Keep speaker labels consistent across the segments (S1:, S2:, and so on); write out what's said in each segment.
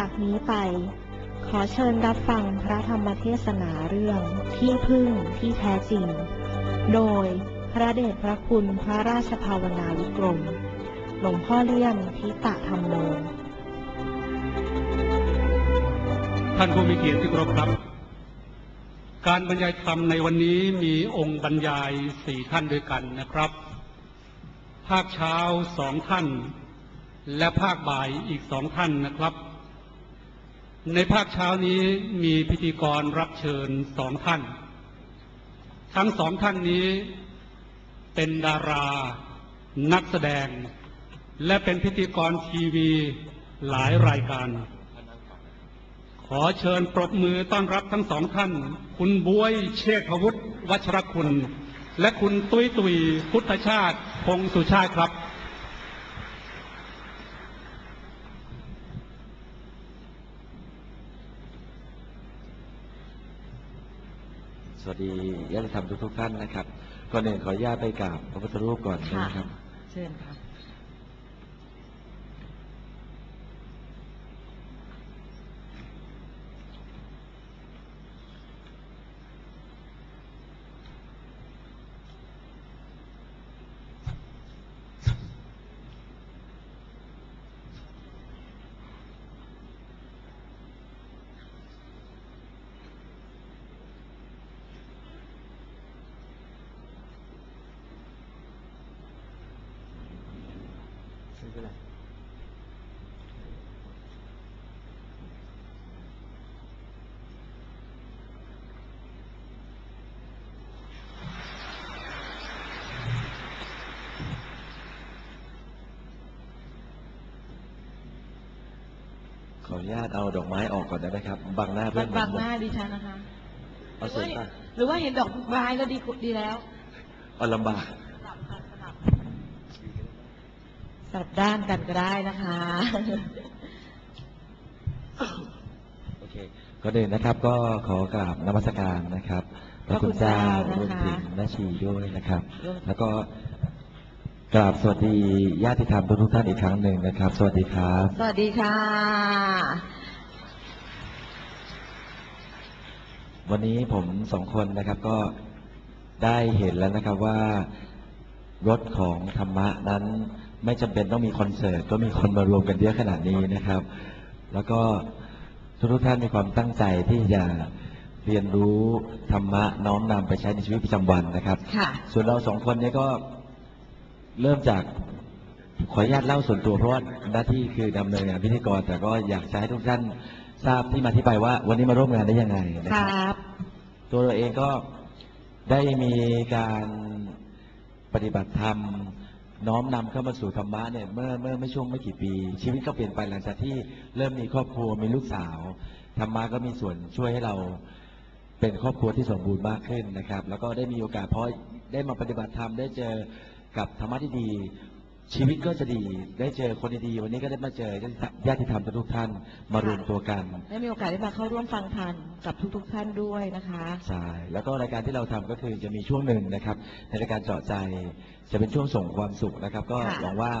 S1: จากนี้ไป ขอเชิญรับฟังพระธรรมเทศนาเรื่องที่พึ่งที่แท้จริง โดยพระเดชพระคุณพระราชภาวนาวิกรม หลวงพ่อเลี่ยมทิตะธรรมโม
S2: ท่านผู้มีเกียรติที่เคารพครับ การบรรยายธรรมในวันนี้มีองค์บรรยายสี่ท่านด้วยกันนะครับ ภาคเช้าสองท่าน และภาคบ่ายอีกสองท่านนะครับ ในภาคเช้านี้มีพิธีกรรับเชิญสองท่าน ทั้งสองท่านนี้เป็นดารานักแสดง และเป็นพิธีกรทีวีหลายรายการ ขอเชิญปรบมือต้อนรับทั้งสองท่าน คุณบวยเชษฐวุฒิวัชรคุณ และคุณตุ้ยตุยพุทธชาติพงสุชาติครับ
S3: สวัส ดีญาติธรรมทุกๆท่านนะครับก่อนหนึ่งขออนุญาตไปกราบพระพุทธรูปก่อนนะครับ
S1: เชิญค่ะ
S3: ขออนุญาตเอาดอกไม้ออกก่อนได้ไหมครับ บังหน้าเพื่
S1: บั
S3: อน
S1: ง
S3: ผม
S1: บังหน้าดิฉันนะคะ
S3: เอาสวยป่ะ
S1: หรือว่าเห็นดอกไม้ก็ดีกว่าดีแล้ว
S3: เอาลำบาก
S1: สลับด้านกันก็ได้นะคะ
S3: โอเคก่อนหนึ่งนะครับก็ขอกราบนมัสการนะครับพระคุณเจ้า
S1: พระคุณเจ้าร
S3: วมถึง
S1: นะคะ
S3: แม่ชีด้วยนะครับ
S1: ร่วม
S3: แล้วก็กราบสวัสดีญาติธรรมทุกๆท่านอีกครั้งหนึ่งนะครับ สวัสดีครับ
S1: สวัสดีค่ะ
S3: วันนี้ผมสองคนนะครับก็ได้เห็นแล้วนะครับว่ารถของธรรมะนั้น ไม่จำเป็นต้องมีคอนเสิร์ตก็มีคนมารวมกันเยอะขนาดนี้นะครับ แล้วก็ทุกๆท่านมีความตั้งใจที่จะเรียนรู้ธรรมะน้อมนำไปใช้ในชีวิตประจำวันนะครับ
S1: ค่ะ
S3: ส่วนเราสองคนเนี้ก็เริ่มจากขออนุญาตเล่าส่วนตัวเพราะว่าหน้าที่คือดำเนินงานพิธีกร แต่ก็อยากจะให้ทุกท่านทราบที่มาที่ไปว่า วันนี้มาร่วมงานได้ยังไงนะ
S1: ค
S3: ค
S1: ร
S3: รัับ
S1: บ
S3: ตัวเราเองก็ได้มีการปฏิบัติธรรม น้อมนำเข้ามาสู่ธรรมะเนี่ยเมื่อเมื่อไม่ช่วงไม่กี่ปี ชีวิตก็เปลี่ยนไปหลังจากที่เริ่มมีครอบครัวมีลูกสาวธรรมะก็มีส่วนช่วยให้เราเป็นครอบครัวที่สมบูรณ์มากขึ้นนะครับ แล้วก็ได้มีโอกาสเพราะได้มาปฏิบัติธรรมได้เจอกับธรรมะที่ดี ชีวิตก็จะดีได้เจอคนดีๆวันนี้ก็ได้มาเจอญาติธรรมทุกๆท่านมารวมตัวกัน
S1: ได้มีโอกาสได้มาเข้าร่วมฟังธรรมกับทุก ๆ ท่านด้วยนะคะ
S3: ใช่แล้วก็รายการที่เราทำก็คือจะมีช่วงหนึ่งนะครับ ในรายการเจาะใจ จะเป็นช่วงส่งความสุขนะครับ ก็
S1: ค่ะ
S3: หวังว่า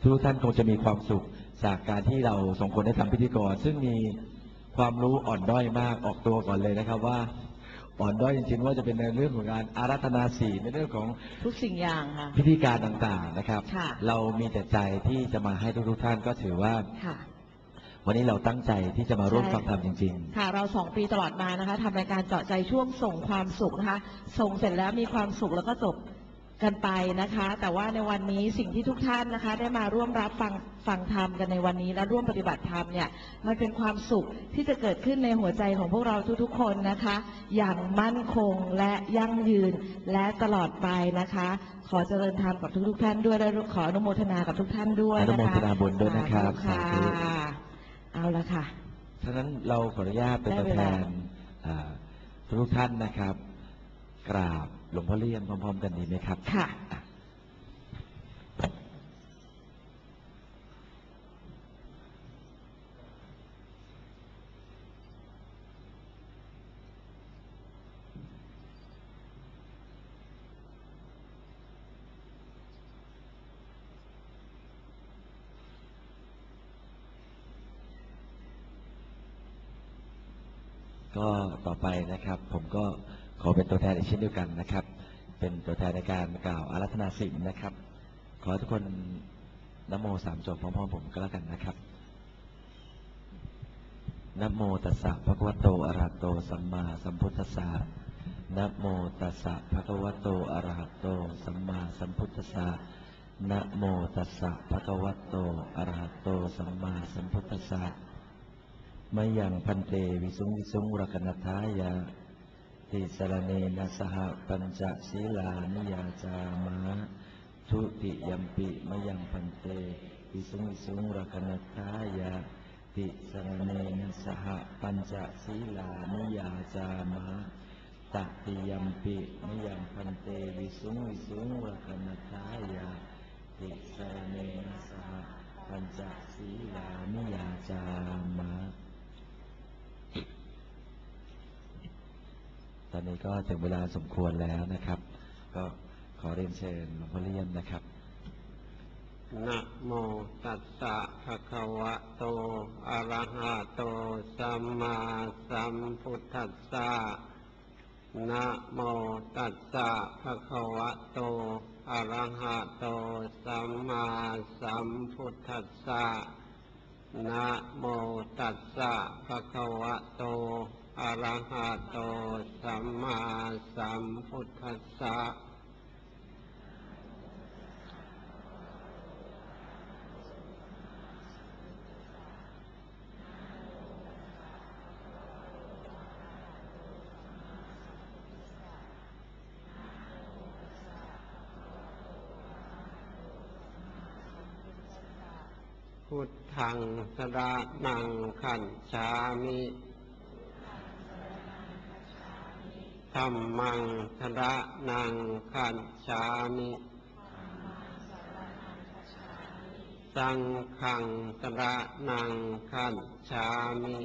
S3: ทุกท่านคงจะมีความสุขจากการที่เราสองคนได้ทำพิธีกรซึ่งมีความรู้อ่อนด้อยมากออกตัวก่อนเลยนะครับว่า อ่อนด้อยจริงๆว่าจะเป็นในเรื่องของการอารัธนาศีลในเรื่องของ
S1: ทุกสิ่งอย่างค่ะ
S3: พิธีการต่างๆนะครับ
S1: ค่ะ
S3: เรามีแต่ใจที่จะมาให้ทุกๆท่านก็ถือว่า
S1: ค่ะ
S3: วันนี้เราตั้งใจที่จะมาร่วม
S1: ใช่
S3: ฟังธรรมจริง
S1: ค่ะเราสองปีตลอดมานะคะทำรายการเจาะใจช่วงส่งความสุขนะคะ ส่งเสร็จแล้วมีความสุขแล้วก็จบ กันไปนะคะ แต่ว่าในวันนี้สิ่งที่ทุกท่านนะคะ ได้มาร่วมรับฟังฟังธรรมกันในวันนี้และร่วมปฏิบัติธรรมเนี่ยมันเป็นความสุขที่จะเกิดขึ้นในหัวใจของพวกเราทุกๆ คนนะคะ อย่างมั่นคงและยั่งยืนและตลอดไปนะคะ ขอเจริญธรรมกับทุกๆ ท่านด้วยและขออนุโมทนากับทุกท่านด้วย
S3: อนุ
S1: นะ
S3: โม
S1: คะ
S3: ทนาบุญด้วยนะครับ
S1: สาธุ
S3: สาธุ
S1: ค่ะเอาละค่ะ
S3: ๆฉะนั้นเราขออนุญาตเป็นตัว
S1: ได้เว
S3: แท
S1: ลา
S3: นอ่าทุกๆท่านนะครับ กราบ หลวงพ่อเลี่ยมพร้อมๆ กันดีไหมครับ
S1: ค่ะ
S3: กก็ต่อไปนะครับ ผมก็ ขอเป็นตัวแทนอีกเช่นเดียวกันนะครับ เป็นตัวแทนในการกล่าวอารัธนาศีลนะครับ ขอทุกคนนโมสามจบพร้อมๆผมก็แล้วกันนะครับนโมตัสสะภะคะวะโตอะระหะโตสัมมาสัมพุทธัสสะนโมตัสสะภะคะวะโตอะระหะโตสัมมาสัมพุทธัสสะนะโมตัสสะภะคะวะโตอะระหะโตสัมมาสัมพุทธัสสะมะยังพันเตวิสุงวิสุงรกนัทายา ติสรเนนะสหปัญจศีลานิยาจามะทุติยมปิมยังพันเตวิสุงวิสุงรกนัทายาติสรเนนะสหปัญจศีลานิยาจามะตติยมปิมยังพันเตวิสุงวิสุงรกนัทายาติสรเนนะสหปัญจศีลานิยาจามะ อนนี้ก็ถึงเวลาสมควรแล้วนะครับ ก็ขอเรียนเชิญหลวงพ่อเลี่ยมนะครับ
S4: นะโมตัสสะภะคะวะโต อะระหะโต สัมมาสัมพุทธัสสะนะโมตัสสะภะคะวะโต อะระหะโต สัมมาสัมพุทธัสสะนะโมตัสสะภะคะวะโต อรหะโตสัมมาสัมพุทธัสสะพุทธังสระนังขันชามิ ธรรมังสระนังขันชามิสังฆังสระนังขันชามิ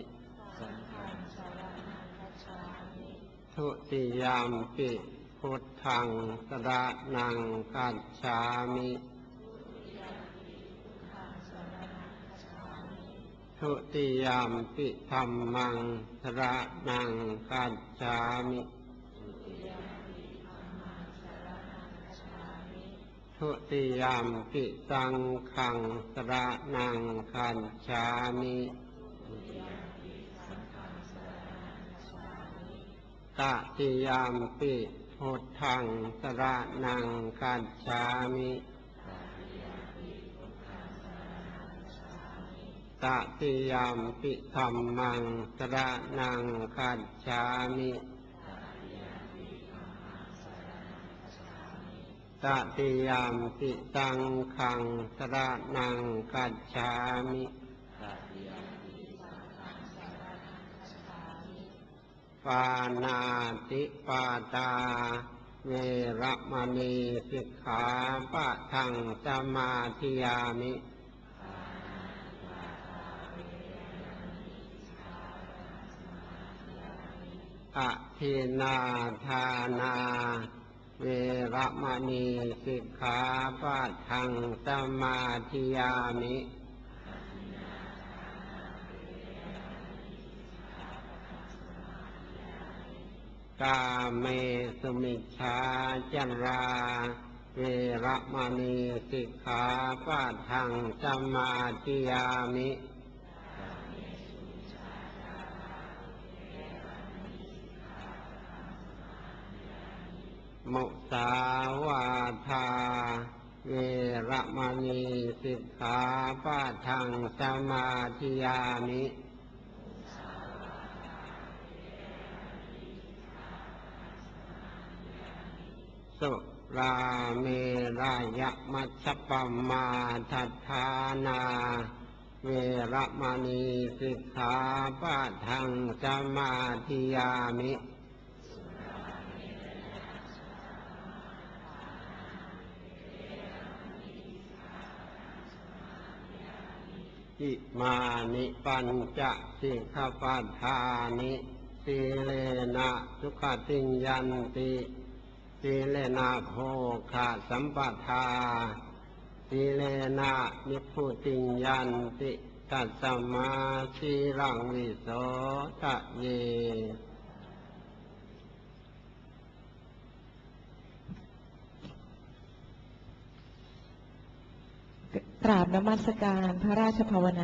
S4: ทุติยามปิพุทธังสระนังขันชามิทุติยามปิธรรมังสระนังกัจจามิ ทุติยามปิสังขังสระนังกัจจามิตติยามปิพุทธังสระนังกัจจามิตติยามปิธรรมังสระนังคัจฉามิ ตติยามปิสังขังสระนังคัจฉามิปานาติปาตาเวรมณีสิกขาปะทังสมาธิยามิอะทินาทานา เวรมณีสิกขาปะทังสมาธิยามิกาเมสุมิชาจารา เวรมณีสิกขาปะทังสมาธิยามิ มุสาวาทา เวรมณีสิกขาปะทังสมาธิยามิสุราเมรายมัชปปมาทัฏฐานา เวรมณีสิกขาปะทังสมาธิยามิ จิมานิปัญจสิกขปัฏฐานิสีเลนะสุขติยันติสีเลนะโภคะสัมปทาสีเลนะนิพุติยันติตัสมาสีรังวิโสตะเย
S1: ราบนมัสการพระราชภาวนา